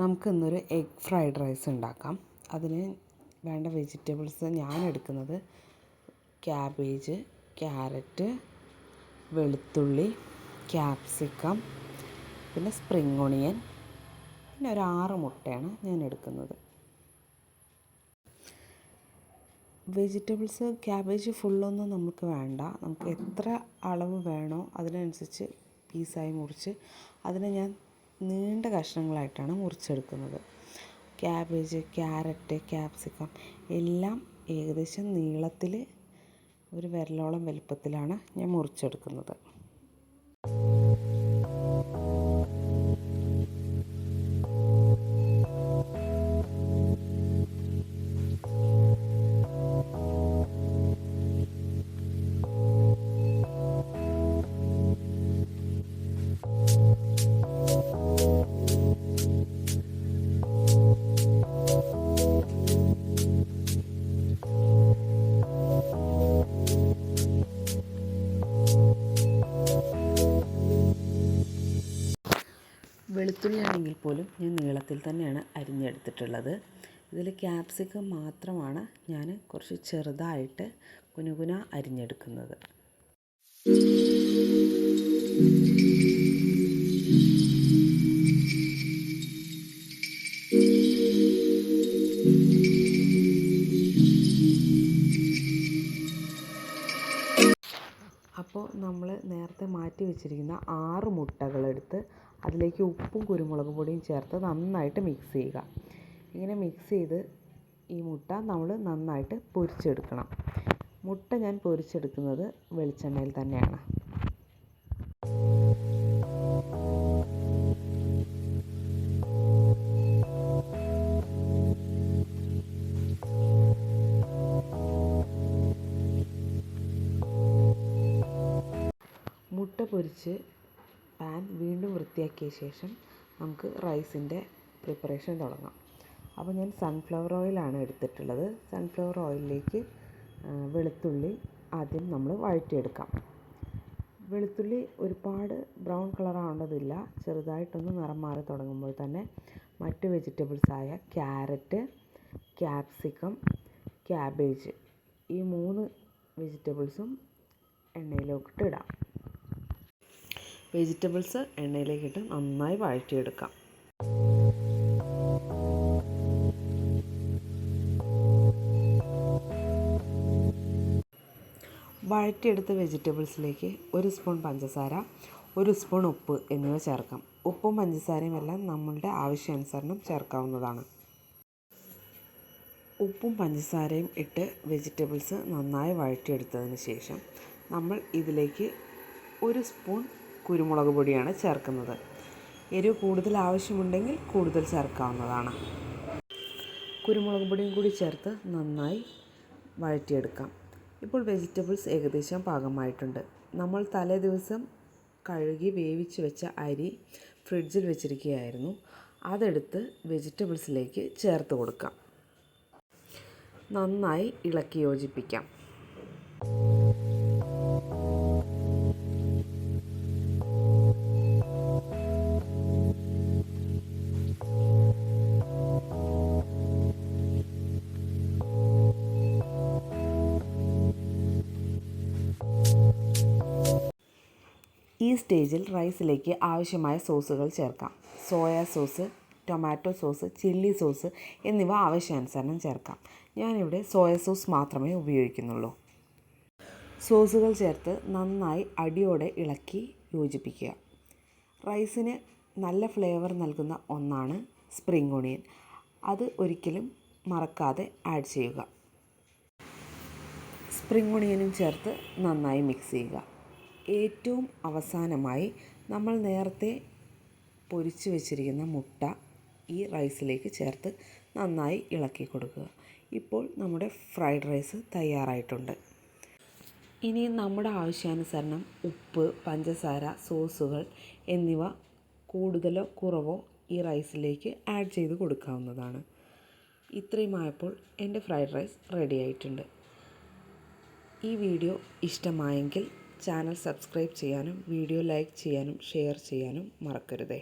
നമുക്കിന്നൊരു egg fried rice ഉണ്ടാക്കാം. അതിന് വേണ്ട വെജിറ്റബിൾസ് ഞാൻ എടുക്കുന്നത് ക്യാബേജ് ക്യാരറ്റ് വെളുത്തുള്ളി ക്യാപ്സിക്കം പിന്നെ സ്പ്രിംഗ് ഒണിയൻ പിന്നെ ഒരു ആറ് മുട്ടയാണ് ഞാൻ എടുക്കുന്നത്. വെജിറ്റബിൾസ് ക്യാബേജ് ഫുള്ളൊന്നും നമുക്ക് വേണ്ട. നമുക്ക് എത്ര അളവ് വേണോ അതിനനുസരിച്ച് പീസായി മുറിച്ച് അതിനെ ഞാൻ നീണ്ട കഷ്ണങ്ങളായിട്ടാണ് മുറിച്ചെടുക്കുന്നത്. ക്യാബേജ് ക്യാരറ്റ് ക്യാപ്സിക്കം എല്ലാം ഏകദേശം നീളത്തിൽ ഒരു വിരലോളം വലുപ്പത്തിലാണ് ഞാൻ മുറിച്ചെടുക്കുന്നത്. വെളുത്തുള്ളി ആണെങ്കിൽ പോലും ഞാൻ നീളത്തിൽ തന്നെയാണ് അരിഞ്ഞെടുത്തിട്ടുള്ളത്. ഇതിൽ ക്യാപ്സിക്കം മാത്രമാണ് ഞാൻ കുറച്ച് ചെറുതായിട്ട് കുനുകുന അരിഞ്ഞെടുക്കുന്നത്. അപ്പോൾ നമ്മൾ നേരത്തെ മാറ്റി വെച്ചിരിക്കുന്ന ആറ് മുട്ടകളെടുത്ത് അതിലേക്ക് ഉപ്പും കുരുമുളക് പൊടിയും ചേർത്ത് നന്നായിട്ട് മിക്സ് ചെയ്യുക. ഇങ്ങനെ മിക്സ് ചെയ്ത് ഈ മുട്ട നമ്മൾ നന്നായിട്ട് പൊരിച്ചെടുക്കണം. മുട്ട ഞാൻ പൊരിച്ചെടുക്കുന്നത് വെളിച്ചെണ്ണയിൽ തന്നെയാണ്. മുട്ട പൊരിച്ച് പാൻ വീണ്ടും വൃത്തിയാക്കിയ ശേഷം നമുക്ക് റൈസിന്റെ പ്രിപ്പറേഷൻ തുടങ്ങാം. അപ്പോൾ ഞാൻ സൺഫ്ലവർ ഓയിലാണ് എടുത്തിട്ടുള്ളത്. സൺഫ്ലവർ ഓയിലിലേക്ക് വെളുത്തുള്ളി ആദ്യം നമ്മൾ വഴറ്റിയെടുക്കാം. വെളുത്തുള്ളി ഒരുപാട് ബ്രൗൺ കളർ ആവേണ്ടതില്ല. ചെറുതായിട്ടൊന്ന് നിറം മാറി തുടങ്ങുമ്പോൾ തന്നെ മറ്റ് വെജിറ്റബിൾസായ ക്യാരറ്റ് ക്യാപ്സിക്കം ക്യാബേജ് ഈ മൂന്ന് വെജിറ്റബിൾസും എണ്ണയിലോട്ട് ഇടാം. വെജിറ്റബിൾസ് എണ്ണയിലേക്കിട്ട് നന്നായി വഴറ്റിയെടുക്കാം. വഴറ്റിയെടുത്ത വെജിറ്റബിൾസിലേക്ക് ഒരു സ്പൂൺ പഞ്ചസാര ഒരു സ്പൂൺ ഉപ്പ് എന്നിവ ചേർക്കാം. ഉപ്പും പഞ്ചസാരയും എല്ലാം നമ്മളുടെ ആവശ്യാനുസരണം ചേർക്കാവുന്നതാണ്. ഉപ്പും പഞ്ചസാരയും ഇട്ട് വെജിറ്റബിൾസ് നന്നായി വഴറ്റിയെടുത്തതിന് ശേഷം നമ്മൾ ഇതിലേക്ക് ഒരു സ്പൂൺ കുരുമുളക് പൊടിയാണ് ചേർക്കുന്നത്. എരിവ് കൂടുതൽ ആവശ്യമുണ്ടെങ്കിൽ കൂടുതൽ ചേർക്കാവുന്നതാണ്. കുരുമുളക് പൊടിയും കൂടി ചേർത്ത് നന്നായി വഴറ്റിയെടുക്കാം. ഇപ്പോൾ വെജിറ്റബിൾസ് ഏകദേശം പാകമായിട്ടുണ്ട്. നമ്മൾ തലേ ദിവസം കഴുകി വേവിച്ച് വെച്ച അരി ഫ്രിഡ്ജിൽ വെച്ചിരിക്കുകയായിരുന്നു. അതെടുത്ത് വെജിറ്റബിൾസിലേക്ക് ചേർത്ത് കൊടുക്കാം. നന്നായി ഇളക്കി യോജിപ്പിക്കാം. ഈ സ്റ്റേജിൽ റൈസിലേക്ക് ആവശ്യമായ സോസുകൾ ചേർക്കാം. Soya sauce tomato sauce chilli sauce എന്നിവ ആവശ്യാനുസരണം ചേർക്കാം. ഞാനിവിടെ സോയ സോസ് മാത്രമേ ഉപയോഗിക്കുന്നുള്ളൂ. സോസുകൾ ചേർത്ത് നന്നായി അടിയോടെ ഇളക്കി യോജിപ്പിക്കുക. റൈസിന് നല്ല ഫ്ലേവർ നൽകുന്ന ഒന്നാണ് സ്പ്രിംഗ് ഒണിയൻ അത് ഒരിക്കലും മറക്കാതെ ആഡ് ചെയ്യുക. സ്പ്രിംഗ് ഒണിയനും ചേർത്ത് നന്നായി മിക്സ് ചെയ്യുക. ഏറ്റവും അവസാനമായി നമ്മൾ നേരത്തെ പൊരിച്ച് വെച്ചിരിക്കുന്ന മുട്ട ഈ റൈസിലേക്ക് ചേർത്ത് നന്നായി ഇളക്കി കൊടുക്കുക. ഇപ്പോൾ നമ്മുടെ ഫ്രൈഡ് റൈസ് തയ്യാറായിട്ടുണ്ട്. ഇനി നമ്മുടെ ആവശ്യാനുസരണം ഉപ്പ് പഞ്ചസാര സോസുകൾ എന്നിവ കൂടുതലോ കുറവോ ഈ റൈസിലേക്ക് ആഡ് ചെയ്ത് കൊടുക്കാവുന്നതാണ്. ഇത്രയുമായപ്പോൾ എന്റെ ഫ്രൈഡ് റൈസ് റെഡി ആയിട്ടുണ്ട്. ഈ വീഡിയോ ഇഷ്ടമായെങ്കിൽ ചാനൽ സബ്സ്ക്രൈബ് ചെയ്യാനും വീഡിയോ ലൈക്ക് ചെയ്യാനും ഷെയർ ചെയ്യാനും മറക്കരുതേ.